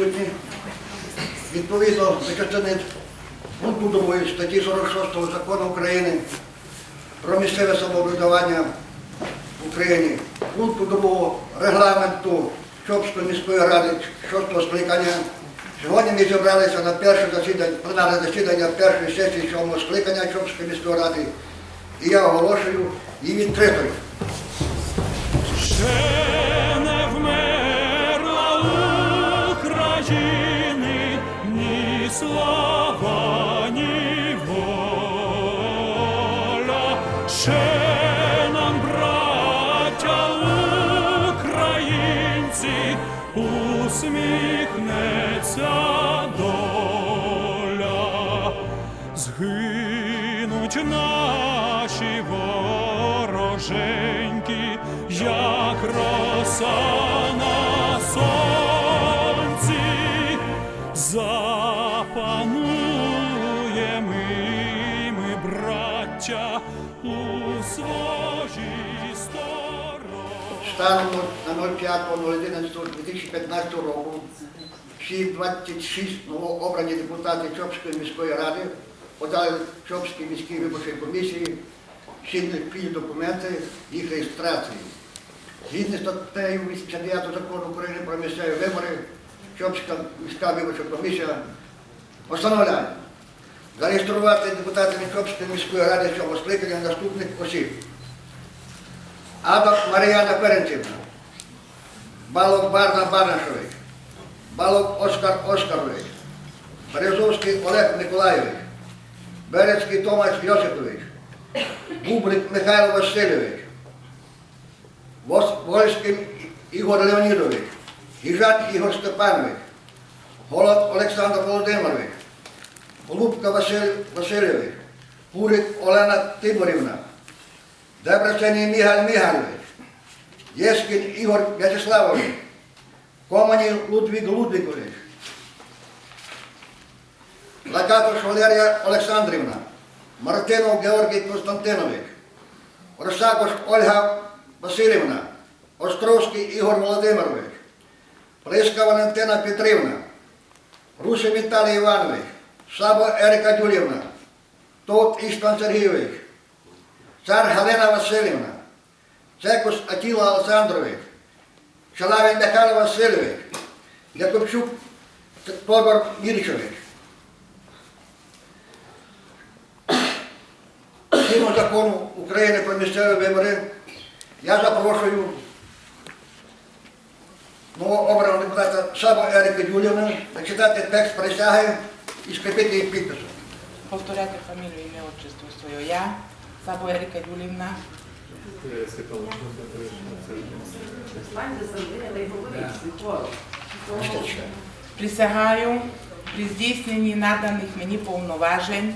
присутні. Відповідно до частини пункту 2 статті 46 закону України про місцеве самоврядування в Україні, пункту 2 регламенту Чопської міської ради 6 скликання. Сьогодні ми зібралися на перше засідання, пленарне засідання першої сесії 7 скликання Чопської міської ради. І я оголошую її відкритою. Усміхнеться доля. Згинуть наші вороженьки, як роса на сонці, запануємо ми, браття, у своїй стороні. Станом на 05.11.2015 року всі 26 новообрані депутати Чопської міської ради подали Чопській міській виборчій комісії всі необхідні документи їх реєстрації. Згідно з статтею 89 закону України про місцеві вибори, Чопська міська виборча комісія постановляє зареєструвати депутатами Чопської міської ради цього скликання наступних осіб. Адак Мар'яна Перенцівна, Балок Барна Барнашович, Балок Оскар Оскарович, Березовський Олег Миколайович, Берецький Томаш Йосипович, Бублик Михайло Васильович, Вольський Ігор Леонідович, Гіжат Ігор Степанович, Голод Олександр Володимирович, Голубка Василь Васильович, Пурик Олена Тиборівна, Дебрачаний Мігаль Мігалевич, Єшкін Ігор В'ячеславович, Команів Лудвік Лудвікович, Лакатош Валерія Олександрівна, Мартинов Георгій Константинович, Росакош Ольга Васильівна, Островський Ігор Володимирович, Плиска Валентина Петрівна, Русин Віталій Іванович, Саба Ерика Дюлівна, Тот Іштван Сергійович, Цар Галина Васильівна, Цекус Атіла Олександрович, Шалавін Михайло Васильович, Якубчук Тодор Мірчович. Згідно закону України про місцеві вибори, я запрошую новообраного депутата Сабу Ерика Юлівну зачитати текст присяги і скріпити її підписом. Повторяйте фамілію, ім'я, отчество своє. Я, Сабо Ерика Юлівна, Присягаю при здійсненні наданих мені повноважень.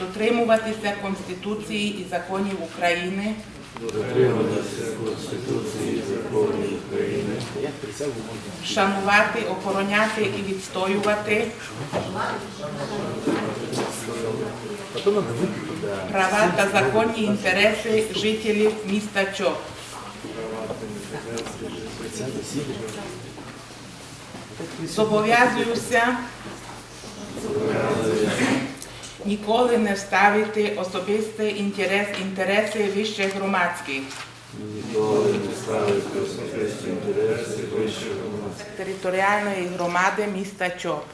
Дотримуватися Конституції і законів України, шанувати, охороняти і відстоювати права та законні інтереси жителів міста Чоп. Зобов'язуюся ніколи не ставити особистий інтерес, інтереси вищих громадських, ніколи не ставити особисті інтереси вищого громадського територіальної громади міста Чоп,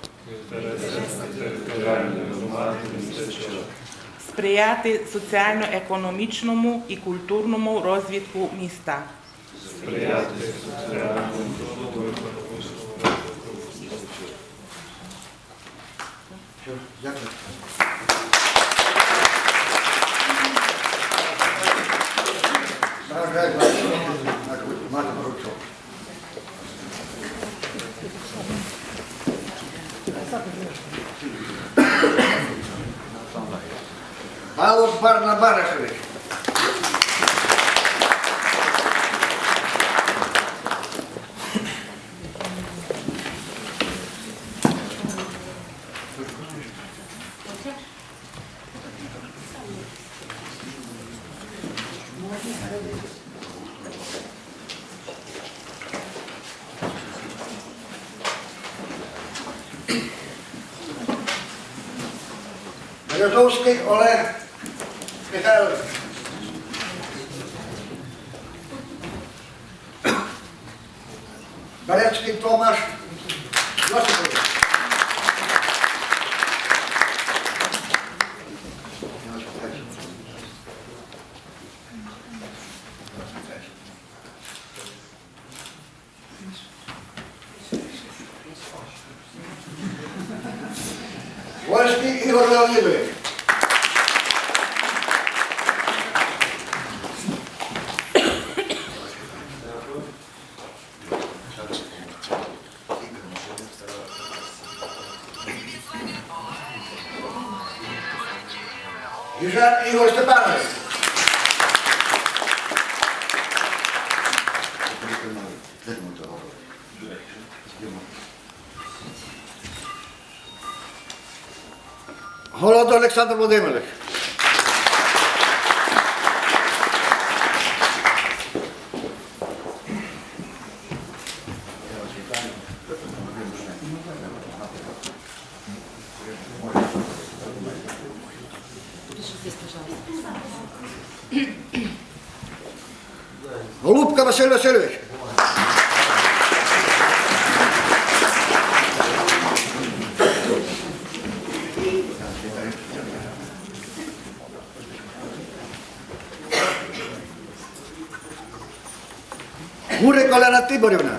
сприяти соціально-економічному і культурному розвитку міста, сприяти соціальному Барна Барашевич. Rozovský Oleh Михайлович. Берецький Томаш Йосипович. Вольський Ігор Олександр Володимирович. Голубка Василь Васильович. Тиборівна.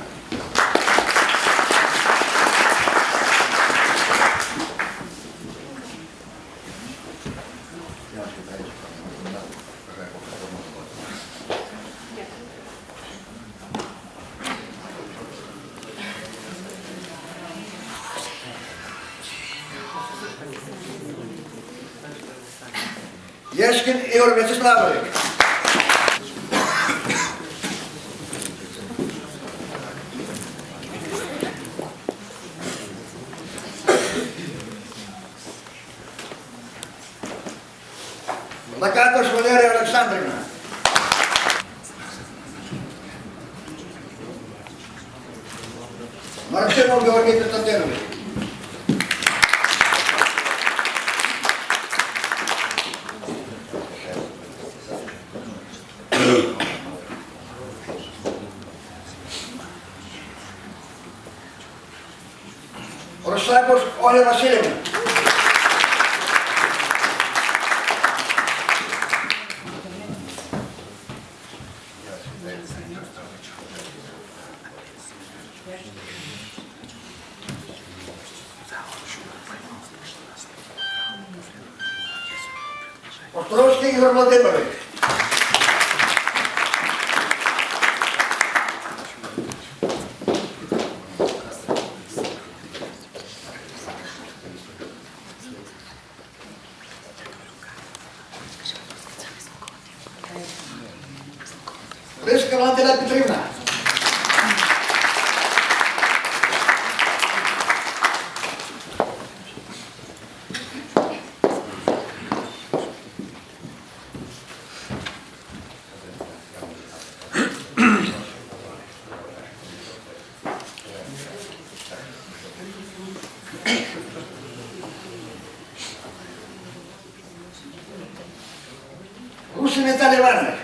Єшкін Ігор Вячеславович. Лакатош Валерія Олександрівна. Марчинов Георгій Константинович. Островський Ігор Володимирович. Лиска Валентина Петрівна. Русин Віталій Іванович. Тут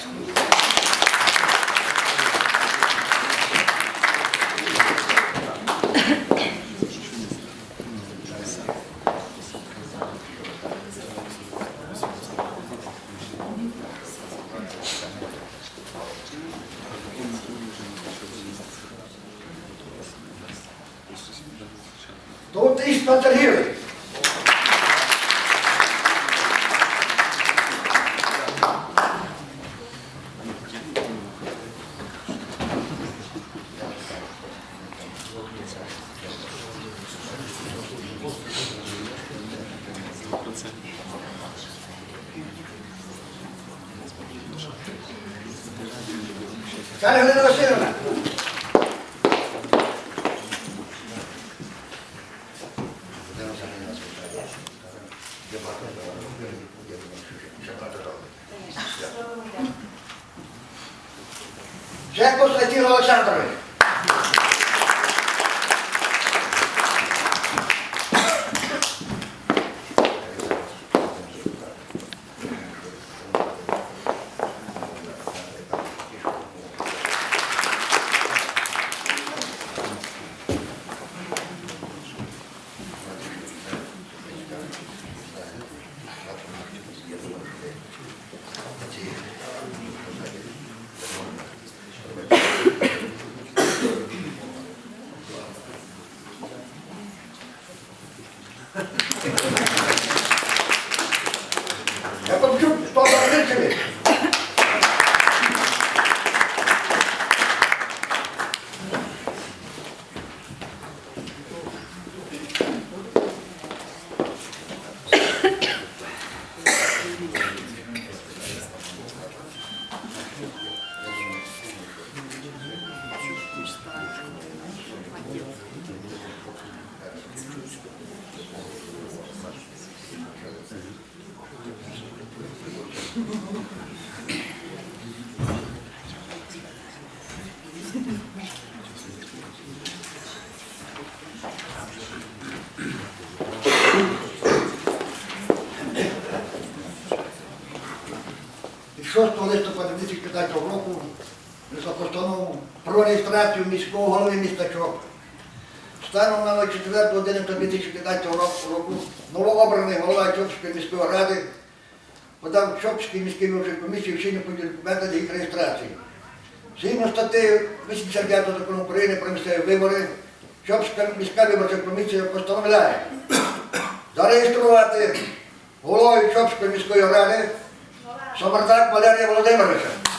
activity. 2015 року постанову про реєстрацію міського голови міста Чоп. Станом на 4.11.2015 року новообраний голова Чопської міської ради подав Чопській міській виборчій комісії вчинні документи для їх реєстрації. Згідно статті 85 закону України про місцеві вибори, Чопська міська виборча комісія постановляє зареєструвати головою Чопської міської ради Самардак Валерія Володимировича.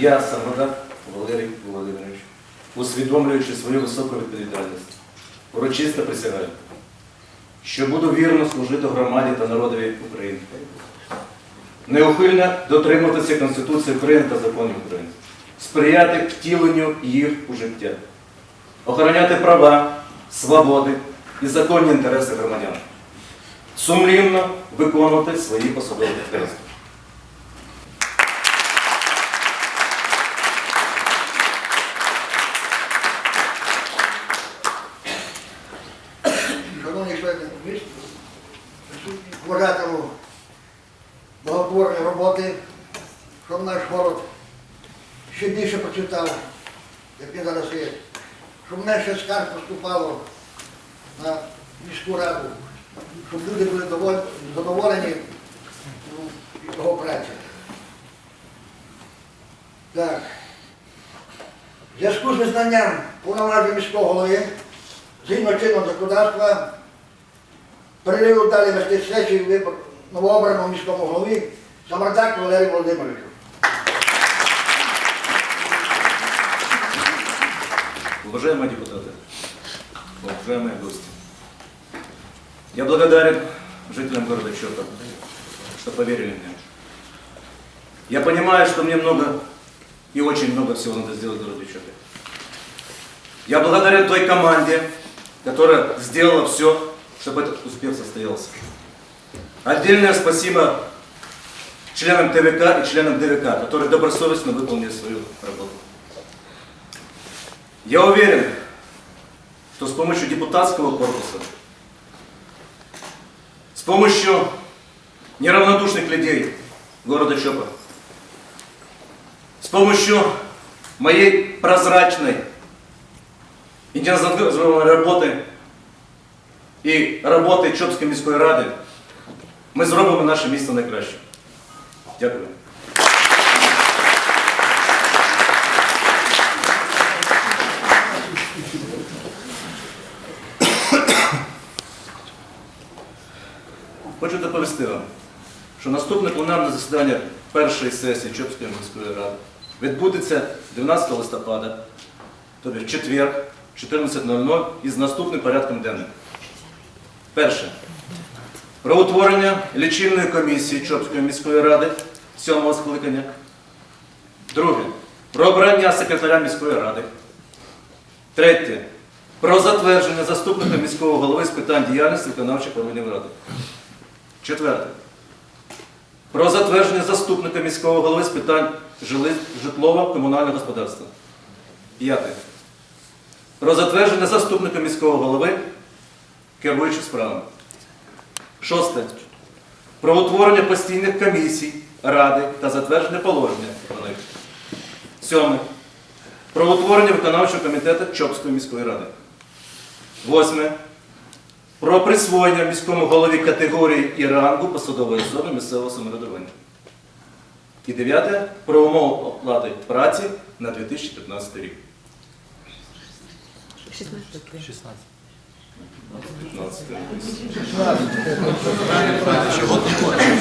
Я, Самода Валерій Володимирович, усвідомлюючи свою високу відповідальність, урочисто присягаю, що буду вірно служити громаді та народові України, неухильно дотримуватися Конституції України та законів України, сприяти втіленню їх у життя, охороняти права, свободи і законні інтереси громадян, сумлінно виконувати свої посадові обов'язки. Менше поступало на міську раду, щоб люди були задоволені ну, його праці. Так. В зв'язку з визнанням повноважень міського голови згідно чинного законодавства переливу далі вести сесію новообраному міському голові Самардак Валерію Володимировичу. Уважаемые депутаты, уважаемые гости, я благодарен жителям города Чопа, что поверили мне. Я понимаю, что мне много и очень много всего надо сделать в городе Чопе. Я благодарен той команде, которая сделала все, чтобы этот успех состоялся. Отдельное спасибо членам ТВК и членам ДВК, которые добросовестно выполнили свою работу. Я уверен, что с помощью депутатского корпуса, с помощью неравнодушных людей города Чопа, с помощью моей прозрачной и незаангажированной работы і роботи Чопської міської ради ми зробимо наше місто найкращим. Дякую. Хочу доповісти вам, що наступне пленарне засідання першої сесії Чопської міської ради відбудеться 12 листопада, тобто в четвер, 14.00 із наступним порядком денним. Перше. Про утворення лічильної комісії Чопської міської ради сьомого скликання. Друге. Про обрання секретаря міської ради. Третє. Про затвердження заступника міського голови з питань діяльності виконавчих органів ради. Четверте. Про затвердження заступника міського голови з питань житлово-комунального господарства. П'яте. Про затвердження заступника міського голови керуючих справами. Шосте. Про утворення постійних комісій ради та затвердження положення про них. Сьоме. Про утворення виконавчого комітету Чопської міської ради. Восьме. Про присвоєння міському голові категорії і рангу посадової особи місцевого самоврядування. І дев'яте. Про умови оплати праці на 2015 рік. 15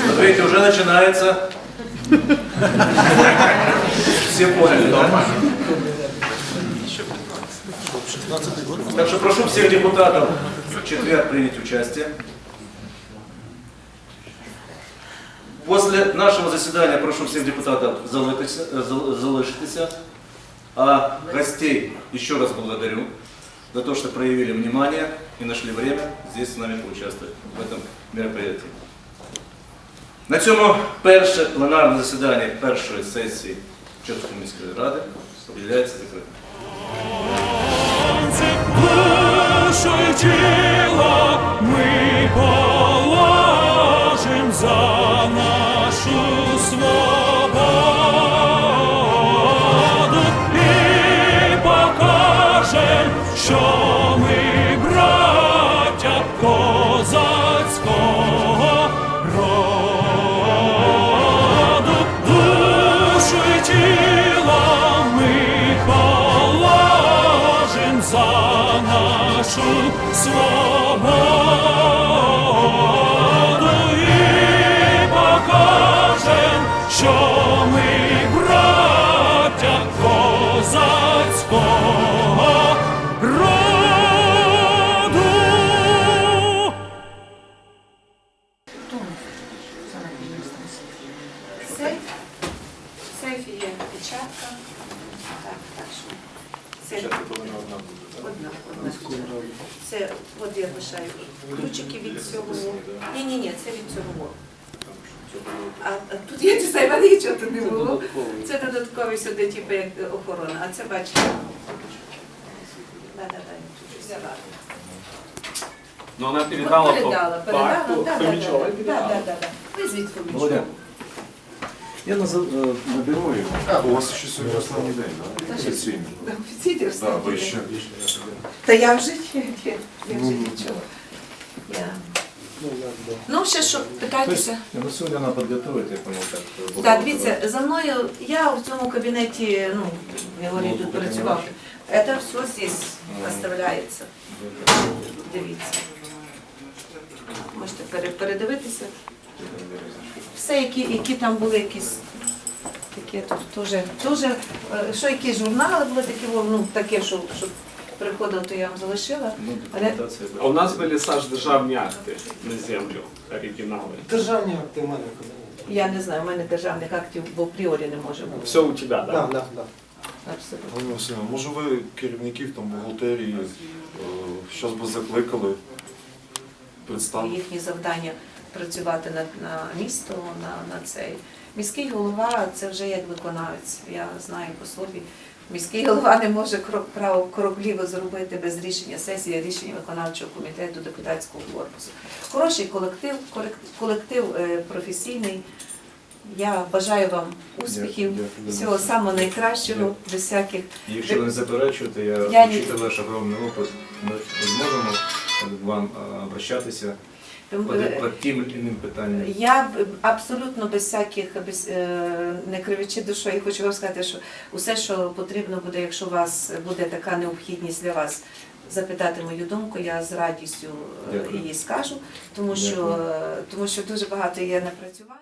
Смотрите, уже начинается. Все поняли, да? Так что прошу всех депутатов в четверг принять участие. После нашего заседания прошу всех депутатов залишитися, зал- залишитися. А гостей еще раз благодарю за то, что проявили внимание и нашли время здесь с нами поучаствовать в этом мероприятии. На цьому перше пленарне засідання першої сесії Чорської міської ради об'являється закритим. we Ну, вона передала, передала, по передала, факту да, да, Фомічова да, да, передала. да, да, да. Визвіть Володя, я назов- е, наберу їх. А, у вас ще сьогодні останній день, так? Офіційно. Да, Так, встати. ви ще. Та я вже є, є, я вже нічого. Я... Ну, ще що, питайтеся. Я на сьогодні вона підготовить, я е, Так, дивіться, за мною, я в цьому кабінеті, ну, я тут працював. Це все здесь оставляється. Дивіться. Можете передивитися. Все, які, які там були якісь такі тут теж, теж, е, що якісь журнали були такі, ну, таке, що, що приходив, то я вам залишила. Ну, Але А у нас були Саш державні акти на землю, оригінали. Державні акти в мене я не знаю, в мене державних актів в апріорі не може бути. Все у тебе, Да, так? да, да. Абсолютно. Ганна Васильівна, може ви керівників там бухгалтерії зараз би закликали представити? їхні завдання працювати на, на місто, на, на цей. Міський голова це вже як виконавець. Я знаю по собі. Міський голова не може крок право крок зробити без рішення сесії, рішення виконавчого комітету депутатського корпусу. Хороший колектив, колектив е, професійний. Я бажаю вам успіхів, Дякую, дякую. всього самого найкращого, без всяких. Якщо ви не заперечуєте, я, Я учитывая ваш огромний опит, ми зможемо к вам а, обращатися по, Е, по тим чи іншим питанням. Я б- абсолютно без всяких без е, не кривичи душою, хочу вам сказати, що усе, що потрібно буде, якщо у вас буде така необхідність для вас запитати мою думку, я з радістю е, Дякую. її скажу, тому що, Дякую. е, тому що дуже багато є напрацювань.